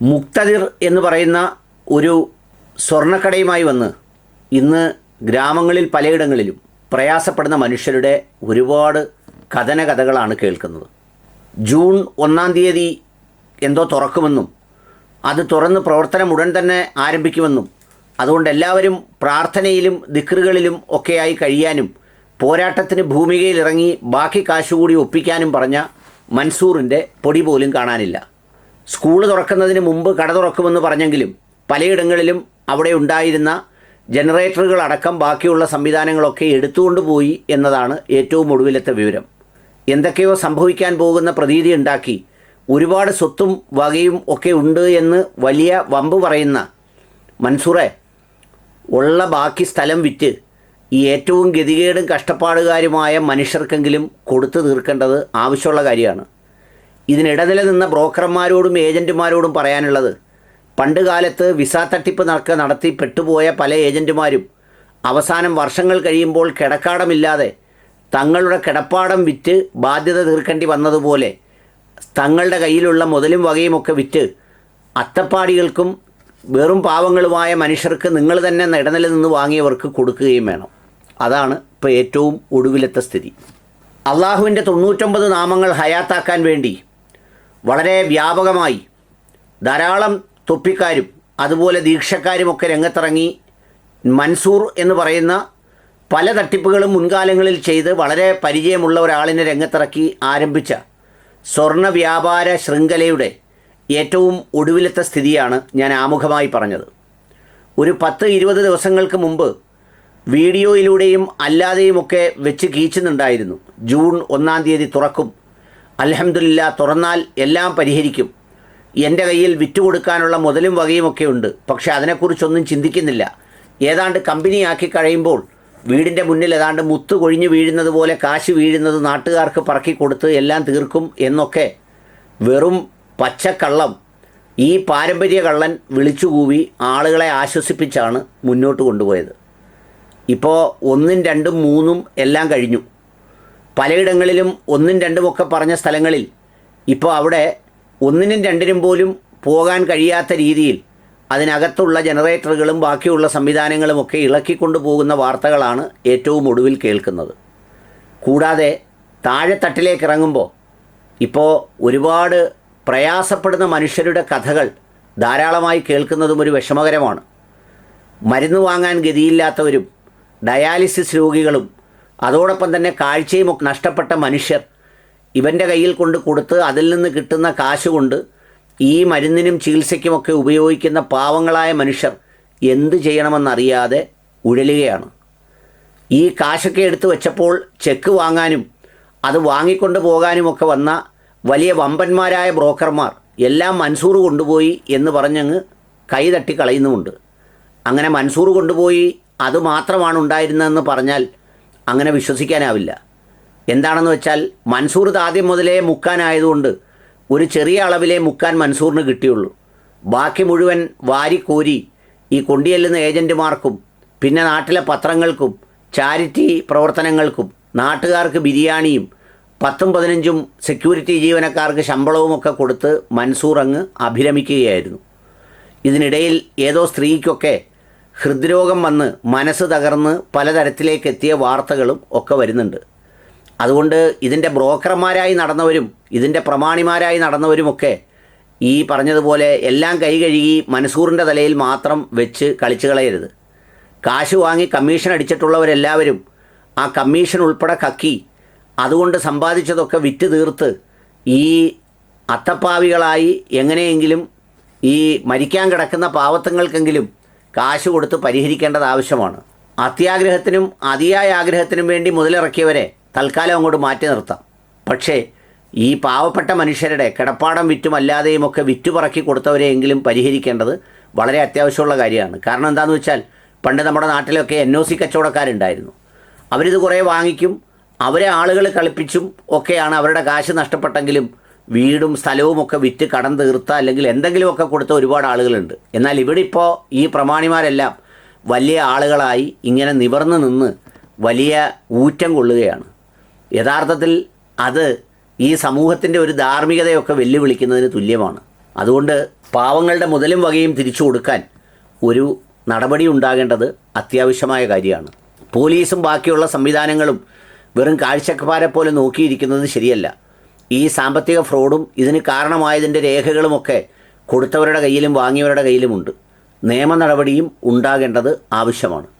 മുക്തതിർ എന്ന് പറയുന്ന ഒരു സ്വർണക്കടയുമായി വന്ന് ഇന്ന് ഗ്രാമങ്ങളിൽ പലയിടങ്ങളിലും പ്രയാസപ്പെടുന്ന മനുഷ്യരുടെ ഒരുപാട് കഥന കഥകളാണ് കേൾക്കുന്നത്. ജൂൺ ഒന്നാം തീയതി എന്തോ തുറക്കുമെന്നും അത് തുറന്ന് പ്രവർത്തനം ഉടൻ തന്നെ ആരംഭിക്കുമെന്നും അതുകൊണ്ട് എല്ലാവരും പ്രാർത്ഥനയിലും ദിക്റുകളിലും ഒക്കെയായി കഴിയാനും പോരാട്ടത്തിന് ഭൂമികയിലിറങ്ങി ബാക്കി കാശുകൂടി ഒപ്പിക്കാനും പറഞ്ഞ മൻസൂറിന്റെ പൊടി പോലും കാണാനില്ല. സ്കൂൾ തുറക്കുന്നതിന് മുമ്പ് കട തുറക്കുമെന്ന് പറഞ്ഞെങ്കിലും പലയിടങ്ങളിലും അവിടെ ഉണ്ടായിരുന്ന ജനറേറ്ററുകൾ അടക്കം ബാക്കിയുള്ള സംവിധാനങ്ങളൊക്കെ എടുത്തുകൊണ്ട് പോയി എന്നതാണ് ഏറ്റവും ഒടുവിലത്തെ വിവരം. എന്തൊക്കെയോ സംഭവിക്കാൻ പോകുന്ന പ്രതീതി ഉണ്ടാക്കി ഒരുപാട് സ്വത്തും വകയും ഒക്കെ ഉണ്ട് എന്ന് വലിയ വമ്പ് പറയുന്ന മൻസൂറെ ഉള്ള ബാക്കി സ്ഥലം വിറ്റ് ഈ ഏറ്റവും ഗതികേടും കഷ്ടപ്പാടുകാരുമായ മനുഷ്യർക്കെങ്കിലും കൊടുത്തു തീർക്കേണ്ടത് ആവശ്യമുള്ള കാര്യമാണ്. ഇതിനിടനില നിന്ന ബ്രോക്കർമാരോടും ഏജന്റുമാരോടും പറയാനുള്ളത് പണ്ട് കാലത്ത് വിസ തട്ടിപ്പ് നടക്ക നടത്തി പെട്ടുപോയ പല ഏജന്റുമാരും അവസാനം വർഷങ്ങൾ കഴിയുമ്പോൾ കിടക്കാടമില്ലാതെ തങ്ങളുടെ കിടപ്പാടം വിറ്റ് ബാധ്യത തീർക്കേണ്ടി വന്നതുപോലെ തങ്ങളുടെ കയ്യിലുള്ള മുതലും വകയുമൊക്കെ വിറ്റ് അത്തപ്പാടികൾക്കും വെറും പാവങ്ങളുമായ മനുഷ്യർക്ക് നിങ്ങൾ തന്നെ ഇടനില നിന്ന് വാങ്ങിയവർക്ക് കൊടുക്കുകയും വേണം. അതാണ് ഇപ്പോൾ ഏറ്റവും ഒടുവിലത്തെ സ്ഥിതി. അള്ളാഹുവിന്റെ തൊണ്ണൂറ്റൊമ്പത് നാമങ്ങൾ ഹയാത്താക്കാൻ വേണ്ടി വളരെ വ്യാപകമായി ധാരാളം തൊപ്പിക്കാരും അതുപോലെ ദീക്ഷക്കാരുമൊക്കെ രംഗത്തിറങ്ങി മൻസൂർ എന്ന് പറയുന്ന പല തട്ടിപ്പുകളും മുൻകാലങ്ങളിൽ ചെയ്ത് വളരെ പരിചയമുള്ള ഒരാളിനെ രംഗത്തിറക്കി ആരംഭിച്ച സ്വർണ വ്യാപാര ശൃംഖലയുടെ ഏറ്റവും ഒടുവിലത്തെ സ്ഥിതിയാണ് ഞാൻ ആമുഖമായി പറഞ്ഞത്. ഒരു പത്ത് ഇരുപത് ദിവസങ്ങൾക്ക് മുമ്പ് വീഡിയോയിലൂടെയും അല്ലാതെയുമൊക്കെ വെച്ച് കീച്ചുന്നുണ്ടായിരുന്നു. ജൂൺ ഒന്നാം തീയതി തുറക്കും. അലഹമില്ല തുറന്നാൽ എല്ലാം പരിഹരിക്കും. എന്റെ കയ്യിൽ വിറ്റുകൊടുക്കാനുള്ള മുതലും വകയുമൊക്കെ ഉണ്ട്. പക്ഷേ അതിനെക്കുറിച്ചൊന്നും ചിന്തിക്കുന്നില്ല. ഏതാണ്ട് കമ്പനിയാക്കി കഴിയുമ്പോൾ വീടിന്റെ മുന്നിൽ ഏതാണ്ട് മുത്ത് കൊഴിഞ്ഞു വീഴുന്നത് പോലെ കാശ് വീഴുന്നത് നാട്ടുകാർക്ക് പറക്കി കൊടുത്ത് എല്ലാം തീർക്കും എന്നൊക്കെ വെറും പച്ചക്കള്ളം ഈ പാരമ്പര്യ കള്ളൻ വിളിച്ചുകൂവി ആളുകളെ ആശ്വസിപ്പിച്ചാണ് മുന്നോട്ട് കൊണ്ടുപോയത്. ഇപ്പോൾ ഒന്നും രണ്ടും മൂന്നും എല്ലാം കഴിഞ്ഞു. പലയിടങ്ങളിലും ഒന്നും രണ്ടുമൊക്കെ പറഞ്ഞ സ്ഥലങ്ങളിൽ ഇപ്പോൾ അവിടെ ഒന്നിനും രണ്ടിനും പോലും പോകാൻ കഴിയാത്ത രീതിയിൽ അതിനകത്തുള്ള ജനറേറ്ററുകളും ബാക്കിയുള്ള സംവിധാനങ്ങളുമൊക്കെ ഇളക്കിക്കൊണ്ടു പോകുന്ന വാർത്തകളാണ് ഏറ്റവും ഒടുവിൽ കേൾക്കുന്നത്. കൂടാതെ താഴെത്തട്ടിലേക്ക് ഇറങ്ങുമ്പോൾ ഇപ്പോൾ ഒരുപാട് പ്രയാസപ്പെടുന്ന മനുഷ്യരുടെ കഥകൾ ധാരാളമായി കേൾക്കുന്നതും ഒരു വിഷമകരമാണ്. മരുന്ന് വാങ്ങാൻ ഗതിയില്ലാത്തവരും ഡയാലിസിസ് രോഗികളും അതോടൊപ്പം തന്നെ കാഴ്ചയും നഷ്ടപ്പെട്ട മനുഷ്യർ ഇവന്റെ കയ്യിൽ കൊണ്ട് കൊടുത്ത് അതിൽ നിന്ന് കിട്ടുന്ന കാശ് കൊണ്ട് ഈ മരുന്നിനും ചികിത്സയ്ക്കുമൊക്കെ ഉപയോഗിക്കുന്ന പാവങ്ങളായ മനുഷ്യർ എന്ത് ചെയ്യണമെന്നറിയാതെ ഉഴലുകയാണ്. ഈ കാശൊക്കെ എടുത്തു വെച്ചപ്പോൾ ചെക്ക് വാങ്ങാനും അത് വാങ്ങിക്കൊണ്ട് പോകാനുമൊക്കെ വന്ന വലിയ വമ്പന്മാരായ ബ്രോക്കർമാർ എല്ലാം മൻസൂർ കൊണ്ടുപോയി എന്ന് പറഞ്ഞങ്ങ് കൈതട്ടി കളയുന്നുമുണ്ട്. അങ്ങനെ മൻസൂർ കൊണ്ടുപോയി അത് മാത്രമാണ് ഉണ്ടായിരുന്നതെന്ന് പറഞ്ഞാൽ അങ്ങനെ വിശ്വസിക്കാനാവില്ല. എന്താണെന്ന് വെച്ചാൽ മൻസൂർ ആദ്യം മുതലേ മുക്കാനായതുകൊണ്ട് ഒരു ചെറിയ അളവിലെ മുക്കാൻ മൻസൂറിന് കിട്ടിയുള്ളൂ. ബാക്കി മുഴുവൻ വാരിക്കോരി ഈ കൊണ്ടിയെല്ലുന്ന ഏജന്റുമാർക്കും പിന്നെ നാട്ടിലെ പത്രങ്ങൾക്കും ചാരിറ്റി പ്രവർത്തനങ്ങൾക്കും നാട്ടുകാർക്ക് ബിരിയാണിയും പത്തും പതിനഞ്ചും സെക്യൂരിറ്റി ജീവനക്കാർക്ക് ശമ്പളവുമൊക്കെ കൊടുത്ത് മൻസൂർ അങ്ങ് അഭിരമിക്കുകയായിരുന്നു. ഇതിനിടയിൽ ഏതോ സ്ത്രീക്കൊക്കെ ഹൃദ്രോഗം വന്ന് മനസ്സ് തകർന്ന് പലതരത്തിലേക്ക് എത്തിയ വാർത്തകളും ഒക്കെ വരുന്നുണ്ട്. അതുകൊണ്ട് ഇതിന്റെ ബ്രോക്കർമാരായി നടന്നവരും ഇതിന്റെ പ്രമാണിമാരായി നടന്നവരുമൊക്കെ ഈ പറഞ്ഞതുപോലെ എല്ലാം കൈ കഴുകി മൻസൂറിന്റെ തലയിൽ മാത്രം വെച്ച് കളിച്ചു കളയരുത്. കാശ് വാങ്ങി കമ്മീഷൻ അടിച്ചിട്ടുള്ളവരെല്ലാവരും ആ കമ്മീഷൻ ഉൾപ്പെടെ കക്കി അതുകൊണ്ട് സമ്പാദിച്ചതൊക്കെ വിറ്റ് തീർത്ത് ഈ അത്തപ്പാവികളായി എങ്ങനെയെങ്കിലും ഈ മരിക്കാൻ കിടക്കുന്ന പാവത്തങ്ങൾക്കെങ്കിലും കാശ് കൊടുത്ത് പരിഹരിക്കേണ്ടത് ആവശ്യമാണ്. അത്യാഗ്രഹത്തിനും അതിയായ ആഗ്രഹത്തിനും വേണ്ടി മുതലിറക്കിയവരെ തൽക്കാലം അങ്ങോട്ട് മാറ്റി നിർത്താം. പക്ഷേ ഈ പാവപ്പെട്ട മനുഷ്യരുടെ കിടപ്പാടം വിറ്റും അല്ലാതെയും ഒക്കെ വിറ്റുപറക്കി കൊടുത്തവരെയെങ്കിലും പരിഹരിക്കേണ്ടത് വളരെ അത്യാവശ്യമുള്ള കാര്യമാണ്. കാരണം എന്താണെന്ന് വെച്ചാൽ പണ്ട് നമ്മുടെ നാട്ടിലൊക്കെ എൻ ഒ സി കച്ചവടക്കാരുണ്ടായിരുന്നു. അവരിത് കുറേ വാങ്ങിക്കും അവരെ ആളുകൾ കളിപ്പിച്ചും ഒക്കെയാണ് അവരുടെ കാശ് നഷ്ടപ്പെട്ടെങ്കിലും വീടും സ്ഥലവും ഒക്കെ വിറ്റ് കടം തീർത്ത അല്ലെങ്കിൽ എന്തെങ്കിലുമൊക്കെ കൊടുത്ത ഒരുപാട് ആളുകളുണ്ട്. എന്നാൽ ഇവിടെ ഇപ്പോൾ ഈ പ്രമാണിമാരെല്ലാം വലിയ ആളുകളായി ഇങ്ങനെ നിവർന്നു നിന്ന് വലിയ ഊറ്റം കൊള്ളുകയാണ്. യഥാർത്ഥത്തിൽ അത് ഈ സമൂഹത്തിന്റെ ഒരു ധാർമ്മികതയൊക്കെ വെല്ലുവിളിക്കുന്നതിന് തുല്യമാണ്. അതുകൊണ്ട് പാവങ്ങളുടെ മുതലും വകയും തിരിച്ചു കൊടുക്കാൻ ഒരു നടപടി ഉണ്ടാകേണ്ടത് അത്യാവശ്യമായ കാര്യമാണ്. പോലീസും ബാക്കിയുള്ള സംവിധാനങ്ങളും വെറും കാഴ്ചക്കാരെ പോലെ നോക്കിയിരിക്കുന്നത് ശരിയല്ല. ഈ സാമ്പത്തിക ഫ്രോഡും ഇതിന് കാരണമായതിന്റെ രേഖകളുമൊക്കെ കൊടുത്തവരുടെ കയ്യിലും വാങ്ങിയവരുടെ കയ്യിലുമുണ്ട്. നിയമ നടപടിയും ഉണ്ടാകേണ്ടത് ആവശ്യമാണ്.